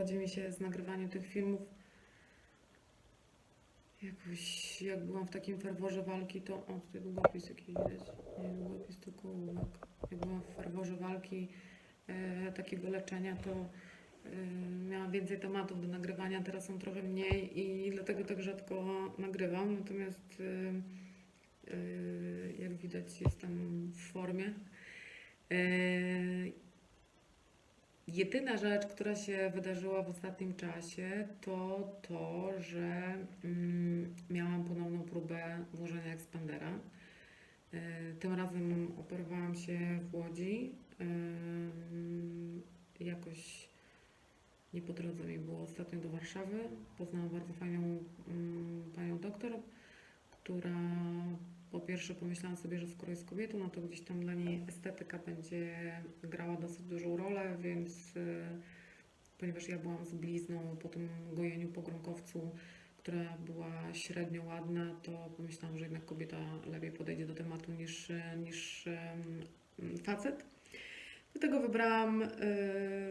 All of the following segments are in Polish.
rozkładzie mi się z nagrywaniem tych filmów. Jakoś, jak byłam w takim ferworze walki, to... O, tutaj długopis jakiś widać. Nie długopis, tylko ołówek. Jak byłam w ferworze walki, e, takiego leczenia, to e, miałam więcej tematów do nagrywania, teraz są trochę mniej i dlatego tak rzadko nagrywam. Natomiast e, e, jak widać jestem w formie. E, Jedyna rzecz, która się wydarzyła w ostatnim czasie, to to, że mm, miałam ponowną próbę włożenia ekspandera. E, Tym razem operowałam się w Łodzi. Ym, Jakoś nie po drodze mi było ostatnio do Warszawy. Poznałam bardzo fajną mm, panią doktor, która po pierwsze pomyślałam sobie, że skoro jest kobietą, no to gdzieś tam dla niej estetyka będzie grała dosyć dużą rolę, więc y, ponieważ ja byłam z blizną po tym gojeniu po gronkowcu, która była średnio ładna, to pomyślałam, że jednak kobieta lepiej podejdzie do tematu niż, y, niż facet. Dlatego wybrałam, y,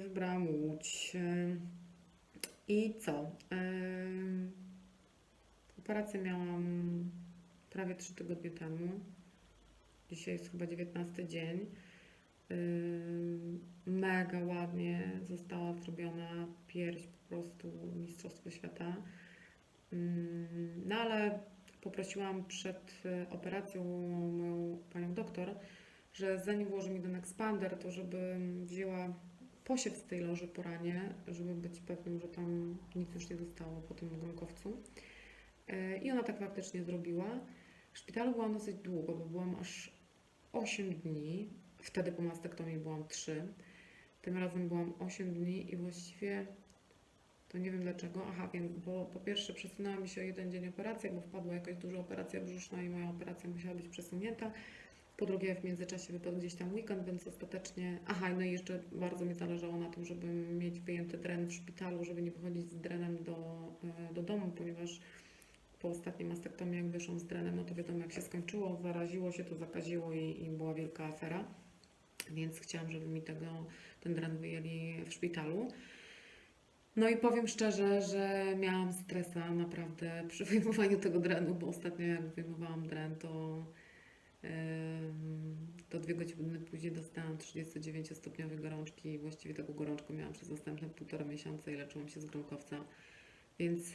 wybrałam Łódź. I co? Operację miałam prawie 3 tygodnie temu. Dzisiaj jest chyba 19 dzień. Mega ładnie została zrobiona pierś, po prostu Mistrzostwo Świata. No ale poprosiłam przed e, operacją moją panią doktor, że zanim włoży mi ten ekspander, to żeby wzięła posiew z tej loży po ranie, żeby być pewnym, że tam nic już nie zostało po tym gronkowcu. Yy, I ona tak faktycznie zrobiła. W szpitalu byłam dosyć długo, bo byłam aż 8 dni. Wtedy po mastektomii byłam 3. Tym razem byłam 8 dni i właściwie to nie wiem dlaczego. Aha, wiem, bo po pierwsze przesunęła mi się o jeden dzień operacja, bo wpadła jakaś duża operacja brzuszna i moja operacja musiała być przesunięta. Po drugie, w międzyczasie wypadł gdzieś tam weekend, więc ostatecznie. Aha, no i jeszcze bardzo mi zależało na tym, żeby mieć wyjęty dren w szpitalu, żeby nie pochodzić z drenem do, e, do domu, ponieważ po ostatniej mastektomii, jak wyszłam z drenem, no to wiadomo jak się skończyło, zaraziło się, to zakaziło i, i była wielka afera. Więc chciałam, żeby mi tego, ten dren wyjęli w szpitalu. No i powiem szczerze, że miałam stresa naprawdę przy wyjmowaniu tego drenu, bo ostatnio jak wyjmowałam dren, to, em, to dwie godziny później dostałam 39-stopniowej gorączki i właściwie taką gorączkę miałam przez następne półtora miesiąca i leczyłam się z gronkowca. Więc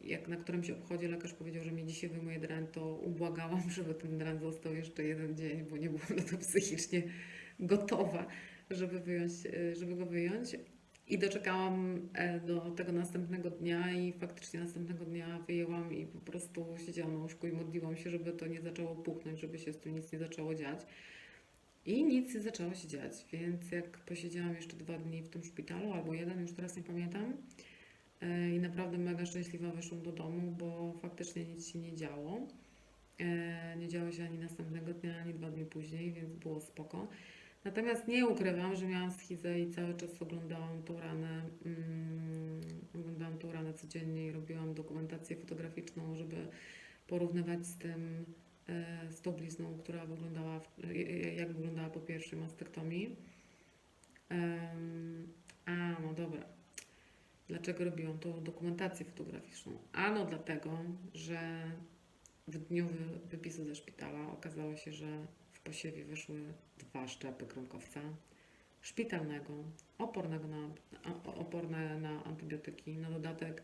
jak na którymś obchodzie lekarz powiedział, że mi dzisiaj wyjmuje dren, to ubłagałam, żeby ten dren został jeszcze jeden dzień, bo nie byłam na to psychicznie gotowa, żeby, wyjąć, e, żeby go wyjąć. I doczekałam e, do tego następnego dnia i faktycznie następnego dnia wyjęłam i po prostu siedziałam na łóżku i modliłam się, żeby to nie zaczęło puknąć, żeby się z tym nic nie zaczęło dziać. I nic nie zaczęło się dziać, więc jak posiedziałam jeszcze dwa dni w tym szpitalu, albo jeden, już teraz nie pamiętam, i naprawdę mega szczęśliwa wyszłam do domu, bo faktycznie nic się nie działo. E, Nie działo się ani następnego dnia, ani dwa dni później, więc było spoko. Natomiast nie ukrywam, że miałam schizę i cały czas oglądałam tą ranę, mm, oglądałam tą ranę codziennie i robiłam dokumentację fotograficzną, żeby porównywać z tym, e, z tą blizną, która wyglądała, e, e, jak wyglądała po pierwszej mastektomii. Em, A, no dobra. Dlaczego robiłam tą dokumentację fotograficzną? Ano dlatego, że w dniu wy- wypisu ze szpitala okazało się, że w posiewie wyszły dwa szczepy kronkowca szpitalnego, opornego na, oporne na antybiotyki. Na dodatek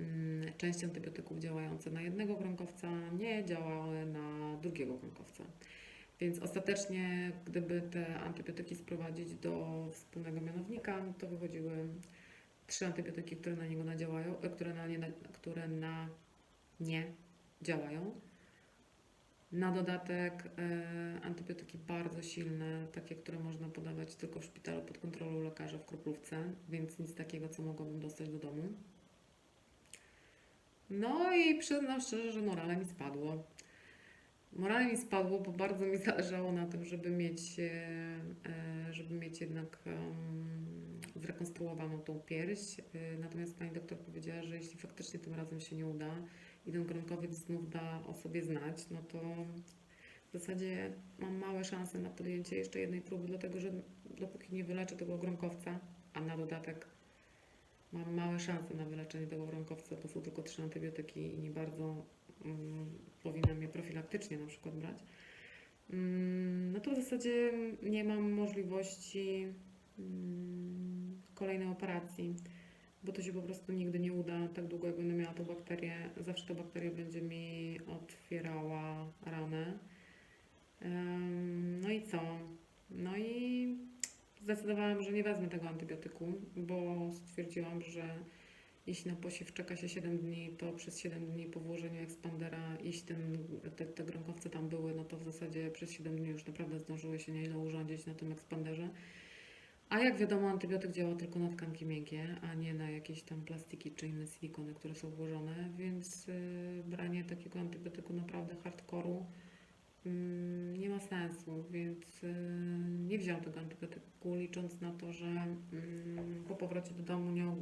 mm, część antybiotyków działające na jednego kronkowca nie działały na drugiego kronkowca. Więc ostatecznie, gdyby te antybiotyki sprowadzić do wspólnego mianownika, to wychodziły trzy antybiotyki, które na niego nadziałają, e, które na nie, które na nie działają. Na dodatek e, antybiotyki bardzo silne, takie, które można podawać tylko w szpitalu pod kontrolą lekarza w kroplówce, więc nic takiego, co mogłabym dostać do domu. No i przyznam szczerze, że morale mi spadło. Morale mi spadło, bo bardzo mi zależało na tym, żeby mieć, e, żeby mieć jednak zrekonstruowaną tą pierś. E, Natomiast pani doktor powiedziała, że jeśli faktycznie tym razem się nie uda i ten gronkowiec znów da o sobie znać, no to w zasadzie mam małe szanse na podjęcie jeszcze jednej próby, dlatego że dopóki nie wyleczę tego gronkowca, a na dodatek mam małe szanse na wyleczenie tego gronkowca, to są tylko trzy antybiotyki i nie bardzo mm, powinnam je profilaktycznie na przykład brać. Mm, no to w zasadzie nie mam możliwości kolejnej operacji, bo to się po prostu nigdy nie uda. Tak długo jak będę miała tą bakterię, zawsze ta bakteria będzie mi otwierała ranę. No i co? No i zdecydowałam, że nie wezmę tego antybiotyku, bo stwierdziłam, że jeśli na posiew czeka się 7 dni, to przez 7 dni po włożeniu ekspandera, jeśli ten, te, te gronkowce tam były, no to w zasadzie przez 7 dni już naprawdę zdążyły się nieźle urządzić na tym ekspanderze. A jak wiadomo, antybiotyk działa tylko na tkanki miękkie, a nie na jakieś tam plastiki czy inne silikony, które są włożone, więc y, branie takiego antybiotyku naprawdę hardkoru mm, nie ma sensu, więc y, nie wziąłam tego antybiotyku, licząc na to, że mm, po powrocie do domu nie,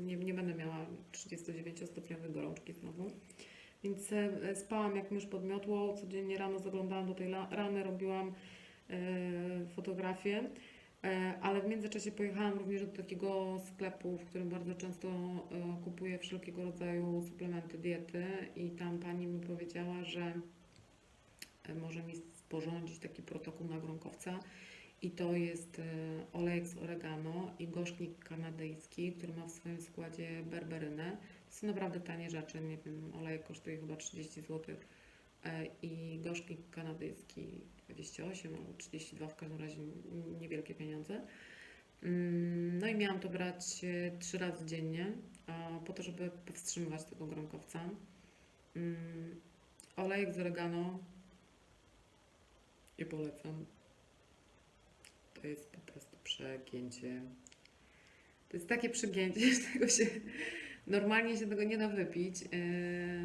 nie, nie będę miała 39-stopniowej gorączki znowu. Więc e, spałam jak mysz pod miotło, codziennie rano zaglądałam do tej rany, robiłam fotografię. E, Ale w międzyczasie pojechałam również do takiego sklepu, w którym bardzo często e, kupuję wszelkiego rodzaju suplementy diety i tam pani mi powiedziała, że e, może mi sporządzić taki protokół na gronkowca i to jest olejek z oregano i gorzknik kanadyjski, który ma w swoim składzie berberynę. To są naprawdę tanie rzeczy, nie wiem, olejek kosztuje chyba 30 zł i gorzknik kanadyjski 28 albo 32, w każdym razie niewielkie pieniądze. Mm, No i miałam to brać e, trzy razy dziennie, po to, żeby powstrzymywać tego gronkowca. Mm, Olejek z oregano i polecam. To jest po prostu przegięcie. To jest takie przegięcie, że tego się normalnie się tego nie da wypić. Yy,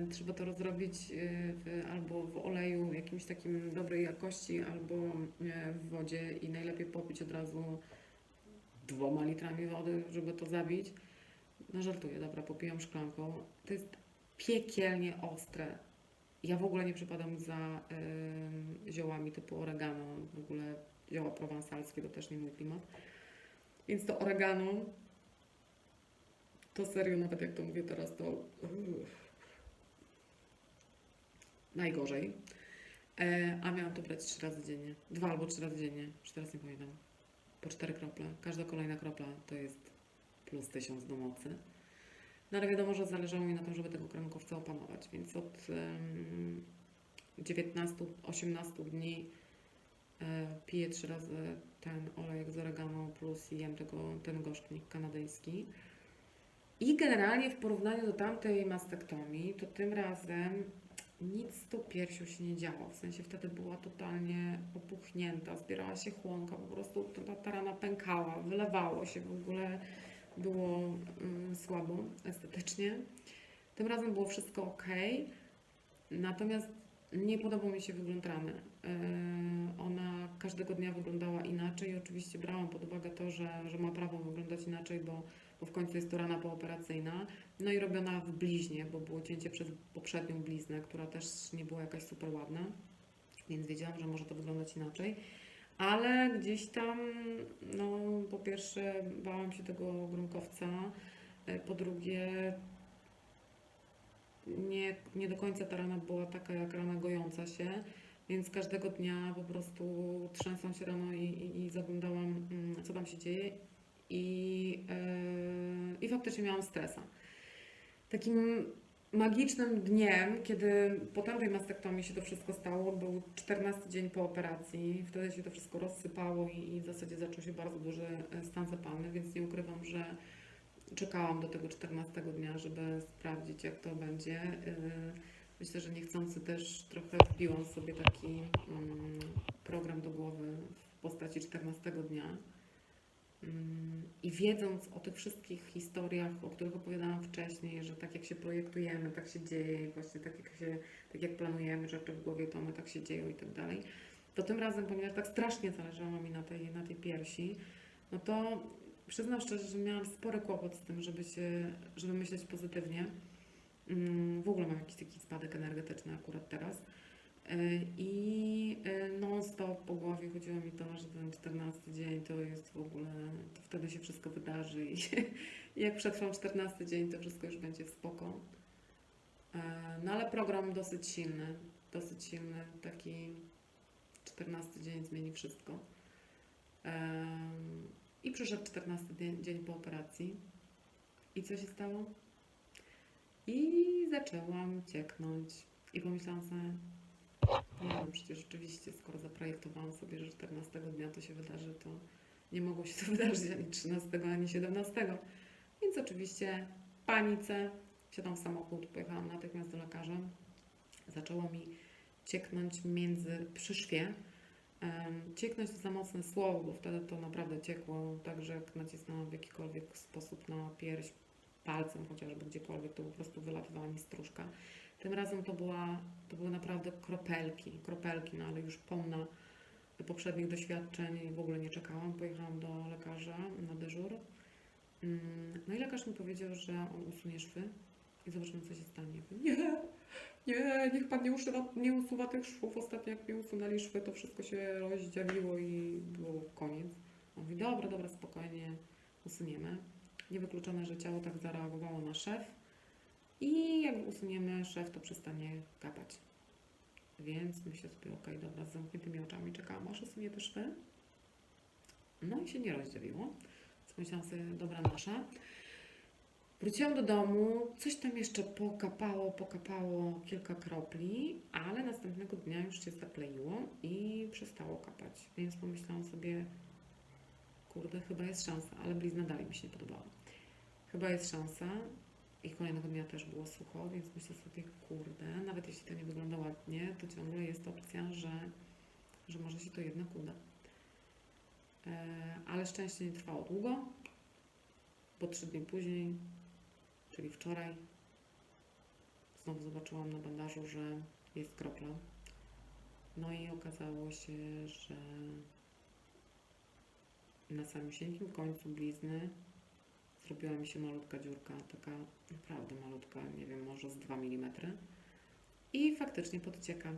trzeba to rozrobić yy, w, albo w oleju jakimś takim dobrej jakości, albo yy, w wodzie i najlepiej popić od razu dwoma litrami wody, żeby to zabić. No żartuję, dobra, popijam szklanką. To jest piekielnie ostre. Ja w ogóle nie przypadam za yy, ziołami typu oregano, w ogóle zioła prowansalskie to też nie mój klimat. Więc to oregano, to serio, nawet jak to mówię teraz, to uff, najgorzej. E, a miałam to brać trzy razy dziennie. Dwa albo trzy razy dziennie, już teraz nie pamiętam. Po cztery krople. Każda kolejna kropla to jest plus tysiąc do mocy. No ale wiadomo, że zależało mi na tym, żeby tego kronkowca opanować, więc od em, 19-18 dni e, piję trzy razy ten olejek z oregano plus jem tego, ten gorzknik kanadyjski. I generalnie w porównaniu do tamtej mastektomii, to tym razem nic z tą piersią się nie działo. W sensie wtedy była totalnie opuchnięta, zbierała się chłonka, po prostu ta, ta rana pękała, wylewało się w ogóle, było mm, słabo estetycznie. Tym razem było wszystko ok, natomiast nie podobał mi się wygląd rany. Yy, Ona każdego dnia wyglądała inaczej oczywiście brałam pod uwagę to, że, że ma prawo wyglądać inaczej, bo, bo w końcu jest to rana pooperacyjna. No i robiona w bliźnie, bo było cięcie przez poprzednią bliznę, która też nie była jakaś super ładna, więc wiedziałam, że może to wyglądać inaczej. Ale gdzieś tam, no po pierwsze bałam się tego grunkowca, e, po drugie nie, nie do końca ta rana była taka jak rana gojąca się, więc każdego dnia po prostu trzęsłam się rano i, i, i zaglądałam, mm, co tam się dzieje i, yy, i faktycznie miałam stresa. Takim magicznym dniem, kiedy po tamtej mastektomii się to wszystko stało, był 14 dzień po operacji. Wtedy się to wszystko rozsypało i, i w zasadzie zaczął się bardzo duży e, stan zapalny, więc nie ukrywam, że czekałam do tego 14 dnia, żeby sprawdzić, jak to będzie. Yy, Myślę, że niechcący też trochę wbiłam sobie taki mm, program do głowy w postaci 14 dnia. Mm, I wiedząc o tych wszystkich historiach, o których opowiadałam wcześniej, że tak jak się projektujemy, tak się dzieje właśnie tak jak, się, tak jak planujemy rzeczy w głowie, to one tak się dzieją i tak dalej, to tym razem, ponieważ tak strasznie zależało mi na tej, na tej piersi, no to przyznam szczerze, że miałam spory kłopot z tym, żeby, się, żeby myśleć pozytywnie. Mm, W ogóle mam jakiś taki spadek energetyczny akurat teraz. Y, I y, non-stop po głowie chodziło mi to, że ten 14 dzień to jest w ogóle, to wtedy się wszystko wydarzy i, jak przetrwam 14 dzień, to wszystko już będzie spoko. E, No ale program dosyć silny, dosyć silny, taki 14 dzień zmieni wszystko. I przyszedł 14 dzień, dzień po operacji. I co się stało? I zaczęłam cieknąć. I pomyślałam sobie, nie no przecież rzeczywiście, skoro zaprojektowałam sobie, że 14 dnia to się wydarzy, to nie mogło się to wydarzyć ani 13, ani 17. Więc oczywiście panice wsiadłam w samochód, pojechałam natychmiast do lekarza. Zaczęło mi cieknąć między przy szwie. Em, Cieknąć to za mocne słowo, bo wtedy to naprawdę ciekło, tak że jak nacisnęłam w jakikolwiek sposób na pierś, palcem chociażby gdziekolwiek, to po prostu wylatywała mi stróżka. Tym razem to, była, to były naprawdę kropelki, kropelki, no ale już pomna poprzednich doświadczeń w ogóle nie czekałam. Pojechałam do lekarza na dyżur. Mm, No i lekarz mi powiedział, że on usunie szwy i zobaczymy, co się stanie. Nie, nie, niech pan nie usuwa, nie usuwa tych szwów. Ostatnio jak mi usunęli szwy, to wszystko się rozdziawiło i było koniec. On mówi, dobra, dobra, spokojnie, usuniemy. Niewykluczone, że ciało tak zareagowało na szef i jak usuniemy szef, to przestanie kapać. Więc myślę sobie, okej, dobra, z zamkniętymi oczami czekałam, aż usunie te szwy. No i się nie rozdziawiło. Więc myślałam sobie, dobra nasza. Wróciłam do domu, coś tam jeszcze pokapało, pokapało kilka kropli, ale następnego dnia już się zakleiło i przestało kapać. Więc pomyślałam sobie, kurde, chyba jest szansa, ale blizna dalej mi się nie podobała. Chyba jest szansa i kolejnego dnia też było sucho, więc myślę sobie, kurde, nawet jeśli to nie wygląda ładnie, to ciągle jest opcja, że, że może się to jednak uda. E, ale szczęście nie trwało długo, bo trzy dni później, czyli wczoraj, znowu zobaczyłam na bandażu, że jest kropla. No i okazało się, że na samym cienkim końcu blizny zrobiła mi się malutka dziurka, taka naprawdę malutka, nie wiem, może z 2 mm. I faktycznie podcieka.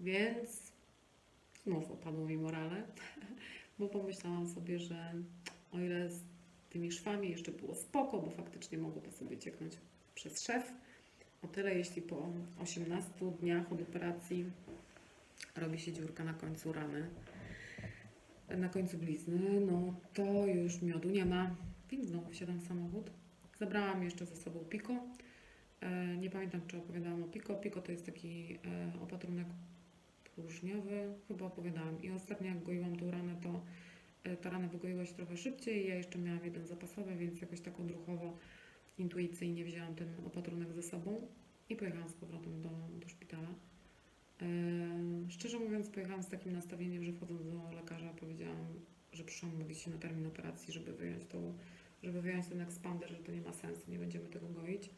Więc znów opadło mi morale, bo pomyślałam sobie, że o ile z tymi szwami jeszcze było spoko, bo faktycznie mogło to sobie cieknąć przez szef, o tyle jeśli po 18 dniach od operacji robi się dziurka na końcu rany, na końcu blizny, no to już miodu nie ma, więc znowu wsiadam w samochód. Zabrałam jeszcze ze sobą Pico. E, Nie pamiętam, czy opowiadałam o Pico. Pico to jest taki e, opatrunek próżniowy, chyba opowiadałam. I ostatnio jak goiłam tą ranę, to e, ta rana wygoiła się trochę szybciej. Ja jeszcze miałam jeden zapasowy, więc jakoś tak odruchowo, intuicyjnie wzięłam ten opatrunek ze sobą i pojechałam z powrotem do, do szpitala. Szczerze mówiąc, pojechałam z takim nastawieniem, że wchodząc do lekarza powiedziałam, że przyszłam mówić się na termin operacji, żeby wyjąć tą, żeby wyjąć ten ekspander, że to nie ma sensu, nie będziemy tego goić.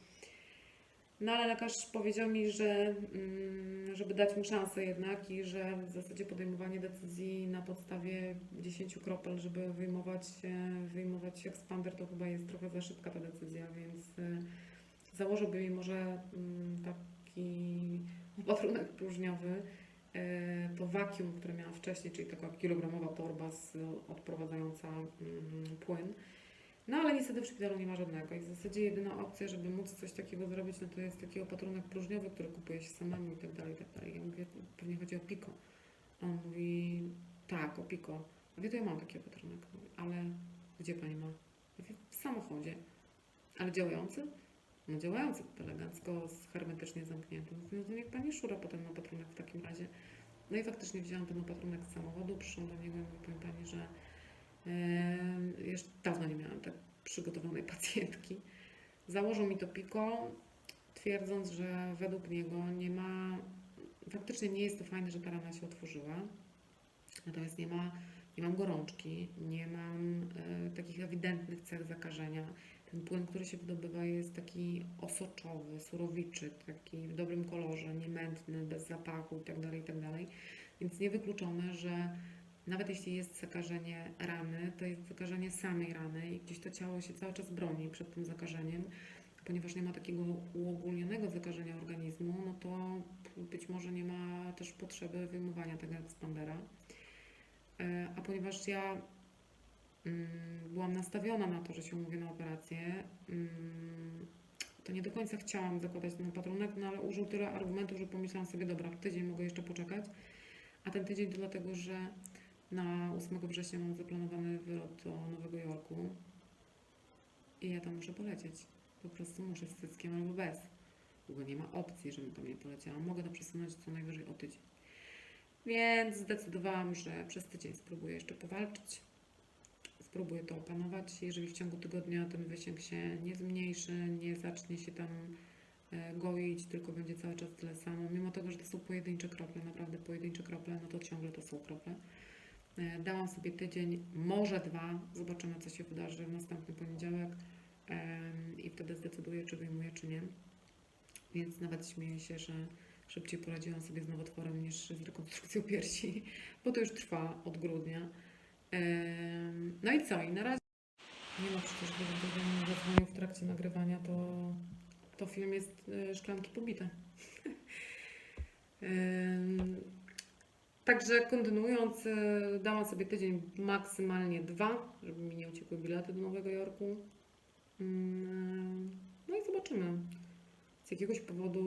No ale lekarz powiedział mi, że mm, żeby dać mu szansę jednak i że w zasadzie podejmowanie decyzji na podstawie 10 kropel, żeby wyjmować, e, wyjmować ekspander, to chyba jest trochę za szybka ta decyzja, więc e, założyłby mi może mm, taki opatrunek próżniowy, e, to wakium, które miałam wcześniej, czyli taka kilogramowa torba z, odprowadzająca mm, płyn. No ale niestety w szpitalu nie ma żadnego i w zasadzie jedyna opcja, żeby móc coś takiego zrobić, no to jest taki opatrunek próżniowy, który kupuje się samemu i tak dalej, i tak dalej. Ja mówię, pewnie chodzi o Pico. A on mówi, tak, o Pico. Mówię, to ja mam taki opatrunek, ale gdzie Pani ma? Mówię, w samochodzie. Ale działający? No działający, elegancko, hermetycznie zamknięty. Mówię, no niech Pani szura po ten opatrunek w takim razie. No i faktycznie wzięłam ten opatrunek z samochodu, przyszłam do niego i powiem Pani, że e, jeszcze dawno nie miałam tak przygotowanej pacjentki. Założył mi to piko, twierdząc, że według niego nie ma, faktycznie nie jest to fajne, że ta rana się otworzyła, natomiast nie ma, nie mam gorączki, nie mam e, takich ewidentnych cech zakażenia. Ten płyn, który się wydobywa jest taki osoczowy, surowiczy, taki w dobrym kolorze, niemętny, bez zapachu itd., itd. Więc niewykluczone, że nawet jeśli jest zakażenie rany, to jest zakażenie samej rany i gdzieś to ciało się cały czas broni przed tym zakażeniem, ponieważ nie ma takiego uogólnionego zakażenia organizmu, no to być może nie ma też potrzeby wyjmowania tego ekspandera. E, A ponieważ ja byłam nastawiona na to, że się umówię na operację, mm, to nie do końca chciałam zakładać ten patrunek, no ale użył tyle argumentów, że pomyślałam sobie, dobra, tydzień mogę jeszcze poczekać. A ten tydzień to dlatego, że na 8 września mam zaplanowany wylot do Nowego Jorku i ja tam muszę polecieć. Po prostu muszę z cyckiem albo bez. Bo nie ma opcji, żebym tam nie poleciała. Mogę to przesunąć co najwyżej o tydzień. Więc zdecydowałam, że przez tydzień spróbuję jeszcze powalczyć. Spróbuję to opanować. Jeżeli w ciągu tygodnia ten wysięg się nie zmniejszy, nie zacznie się tam e, goić, tylko będzie cały czas tyle samo, mimo tego, że to są pojedyncze krople, naprawdę pojedyncze krople, no to ciągle to są krople. E, Dałam sobie tydzień, może dwa, zobaczymy co się wydarzy w następny poniedziałek i wtedy zdecyduję, czy wyjmuję, czy nie. Więc nawet śmieję się, że szybciej poradziłam sobie z nowotworem niż z rekonstrukcją piersi, bo to już trwa od grudnia. No i co? I na razie nie ma przecież, mi zadzwonił w trakcie nagrywania, to, to film jest e, szklanki pobite. Także kontynuując, e, dałam sobie tydzień, maksymalnie dwa, żeby mi nie uciekły bilety do Nowego Jorku. No i zobaczymy. Z jakiegoś powodu,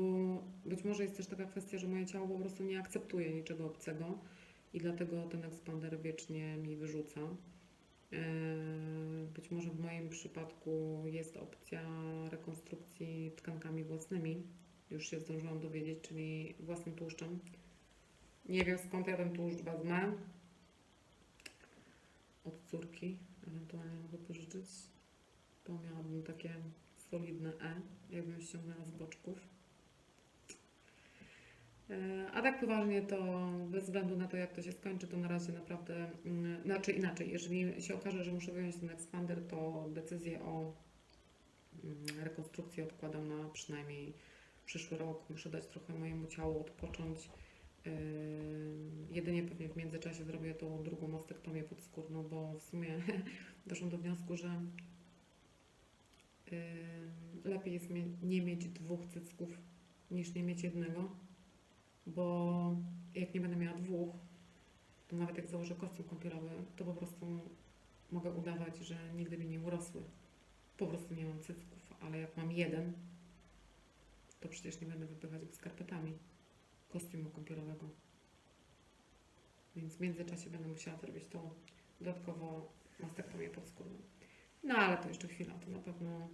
być może jest też taka kwestia, że moje ciało po prostu nie akceptuje niczego obcego i dlatego ten ekspander wiecznie mi wyrzuca. E, Być może w moim przypadku jest opcja rekonstrukcji tkankami własnymi. Już się zdążyłam dowiedzieć, czyli własnym tłuszczem. Nie wiem skąd ja ten tłuszcz wezmę. Od córki ewentualnie mogę pożyczyć. To miałabym takie solidne E, jakbym ściągnęła z boczków. E, A tak poważnie to bez względu na to, jak to się skończy, to na razie naprawdę, mm, znaczy inaczej, jeżeli się okaże, że muszę wyjąć ten ekspander, to decyzję o mm, rekonstrukcji odkładam na przynajmniej przyszły rok. Muszę dać trochę mojemu ciału odpocząć. Yy, Jedynie pewnie w międzyczasie zrobię tą drugą mastektomię podskórną, bo w sumie doszłam do wniosku, że yy, lepiej jest nie mieć dwóch cycków niż nie mieć jednego, bo jak nie będę miała dwóch, to nawet jak założę kostium kąpielowy, to po prostu mogę udawać, że nigdy mi nie urosły. Po prostu nie mam cycków, ale jak mam jeden, to przecież nie będę wypychać go skarpetami kostiumu kąpielowego. Więc w międzyczasie będę musiała zrobić tą dodatkowo mastektomię podskórną. No ale to jeszcze chwila, to na pewno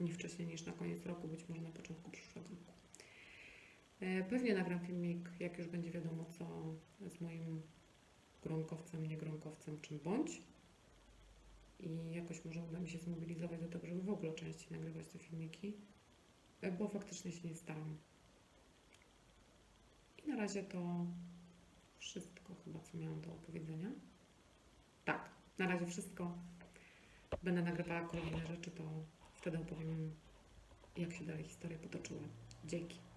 nie wcześniej niż na koniec roku, być może na początku przyszłego roku. E, Pewnie nagram filmik, jak już będzie wiadomo, co z moim gronkowcem, nie gronkowcem, czym bądź. I jakoś może uda mi się zmobilizować do tego, żeby w ogóle częściej nagrywać te filmiki, e, bo faktycznie się nie staram. I na razie to wszystko chyba, co miałam do opowiedzenia. Tak, na razie wszystko. Będę nagrywała kolejne rzeczy, to wtedy opowiem, jak się dalej historia potoczyła. Dzięki.